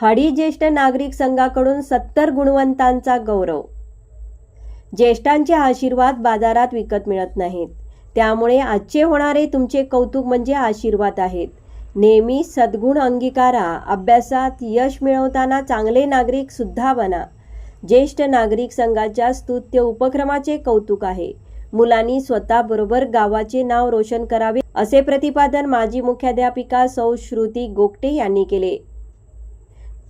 हाडी ज्येष्ठ नागरिक संघाकडून सत्तर गुणवंतांचा गौरव. ज्येष्ठांचे आशीर्वाद बाजारात विकत मिळत नाहीत. त्यामुळे आजचे होणारे तुमचे कौतुक म्हणजे आशीर्वाद आहेत. नेहमी सद्गुण अंगीकारा अभ्यासात यश मिळवताना चांगले नागरिक सुद्धा बना. ज्येष्ठ नागरिक संघाच्या स्तुत्य उपक्रमाचे कौतुक आहे. मुलांनी स्वतःबरोबर गावाचे नाव रोशन करावे असे प्रतिपादन माजी मुख्याध्यापिका सौ श्रुती गोगटे यांनी केले.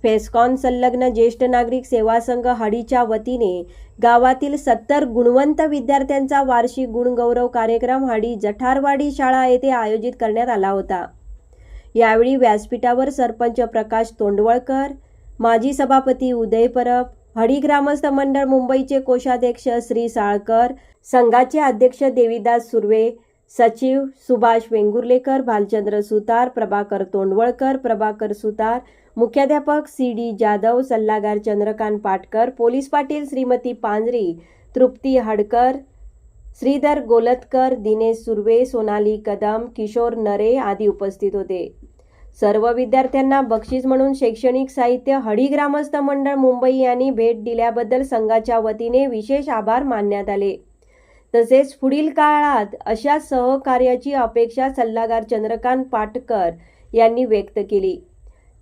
फेस्कॉन संलग्न ज्येष्ठ नागरिक सेवा संघ हाडीच्या वतीने गावातील सत्तर गुणवंत विद्यार्थ्यांचा वार्षिक गुणगौरव कार्यक्रम हाडी जठारवाडी शाळा येथे आयोजित करण्यात आला होता. यावेळी व्यासपीठावर सरपंच प्रकाश तोंडवळकर माजी सभापती उदय परब हडी ग्रामस्थ मंडळ मुंबईचे कोषाध्यक्ष श्री साळकर संघाचे अध्यक्ष देवीदास सुर्वे सचिव सुभाष वेंगुर्लेकर भालचंद्र सुतार प्रभाकर तोंडवळकर प्रभाकर सुतार मुख्याध्यापक सी डी जाधव सल्लागार चंद्रकांत पाटकर पोलीस पाटील श्रीमती पांजरी तृप्ती हडकर श्रीधर गोलतकर दिनेश सुर्वे सोनाली कदम किशोर नरे आदी उपस्थित होते. सर्व विद्यार्थ्यांना बक्षीस म्हणून शैक्षणिक साहित्य हडी ग्रामस्थ मंडळ मुंबई यांनी भेट दिल्याबद्दल संघाच्या वतीने विशेष आभार मानण्यात आले. तसेच पुढील काळात अशा सहकार्याची अपेक्षा सल्लागार चंद्रकांत पाटकर यांनी व्यक्त केली.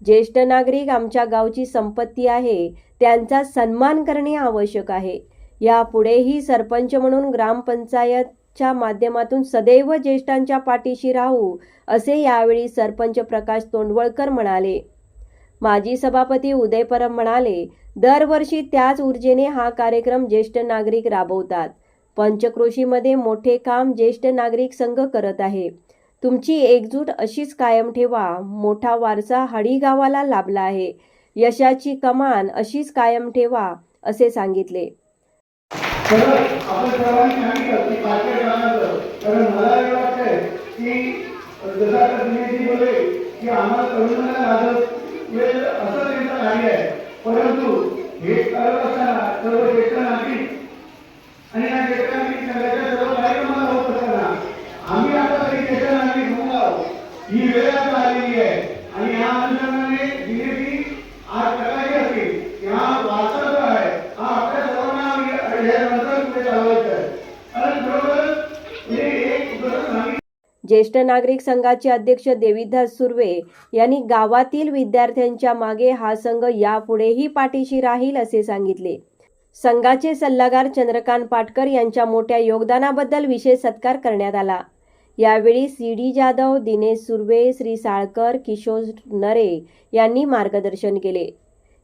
ज्येष्ठ नागरिक आमच्या गावची संपत्ती आहे त्यांचा सन्मान करणे आवश्यक आहे. यापुढेही सरपंच म्हणून ग्रामपंचायतच्या माध्यमातून सदैव ज्येष्ठांच्या पाठीशी राहू असे यावेळी सरपंच प्रकाश तोंडवळकर म्हणाले. माजी सभापती उदय परब म्हणाले दरवर्षी त्याच ऊर्जेने हा कार्यक्रम ज्येष्ठ नागरिक राबवतात. पंचक्रोशीमध्ये मोठे काम ज्येष्ठ नागरिक संघ करत आहे. तुमची एकजूट अशीच कायम ठेवा मोठा वारसा हडी गावाला लाभला आहे. यशाची कमान अशीच कायम ठेवा असे सांगितले. की पाचव्या क्रमांकाचं कारण मला हे वाटतंय की जसं आता दिनेशजी बोलले की आम्हाला तरुणांना लागत वेळ असं त्यांचं कार्य आहे परंतु हे करत असताना सर्व ज्येष्ठ नागरिक आणि या ज्येष्ठ नागरिक संघाच्या सर्व कार्यक्रमाला होत असताना आम्ही आता तरी ज्येष्ठ नागरिक होऊन आहोत ही वेळ आता आलेली आहे. आणि या अनुषंगाने दिनेशजी आज सकाळी असतील हा वारसा जो आहे हा आपल्या सर्वांना या पुढे चालवायचा आहे. आणि बरोबर एक सांगितलं ज्येष्ठ नागरिक संघाचे अध्यक्ष देविदास सुर्वे यांनी गावातील विद्यार्थ्यांच्या मागे हा संघ यापुढेही पाठीशी राहील असे सांगितले. संघाचे सल्लागार चंद्रकांत पाटकर यांच्या मोठ्या योगदानाबद्दल विशेष सत्कार करण्यात आला. यावेळी सी डी जाधव दिनेश सुर्वे श्री साळकर किशोर नरे यांनी मार्गदर्शन केले.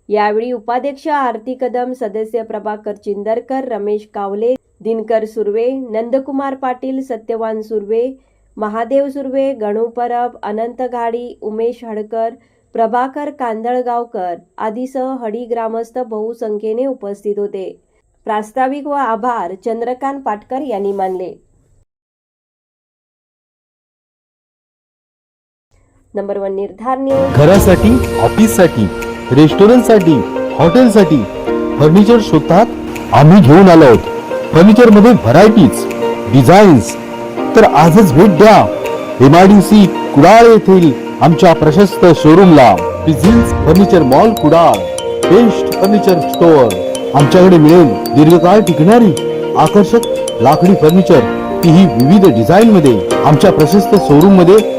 यावेळी उपाध्यक्ष आरती कदम सदस्य प्रभाकर चिंदरकर रमेश कावले दिनकर सुर्वे नंदकुमार पाटील सत्यवान सुर्वे महादेव सुर्वे गणू परब अनंत घाडी उमेश हडकर प्रभाकर कांदळगावकर आदीसह हडी ग्रामस्थ बहुसंख्येने उपस्थित होते. प्रास्ताविक व आभार चंद्रकांत पाटकर यांनी मानले. नंबर वन निर्धारणे घरासाठी ऑफिससाठी रेस्टॉरंटसाठी हॉटेलसाठी फर्निचर शोधतात आम्ही घेऊन आलो आहोत. फर्निचरमध्ये व्हरायटीज डिझाईन्स. तर आजच भेट द्या. M I D C Kudal येथील आमच्या प्रशस्त शोरूमला. Business furniture mall Kudal. Best furniture store आमच्याकडे मिळेल दीर्घकाळ टिकणारी आकर्षक लाकडी फर्निचर. तीही विविध डिझाईन मध्ये आमच्या प्रशस्त शोरूममध्ये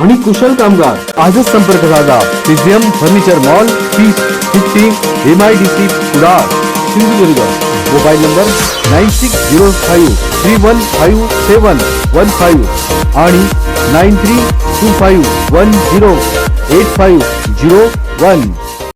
आणि कुशल कामगार. आजच संपर्क साधा. पिझियम furniture mall piece fifty M I D C Kudal Sindhudurg. Mobile number nine six zero five three one five seven one five आणि nine three two five one zero eight five zero one.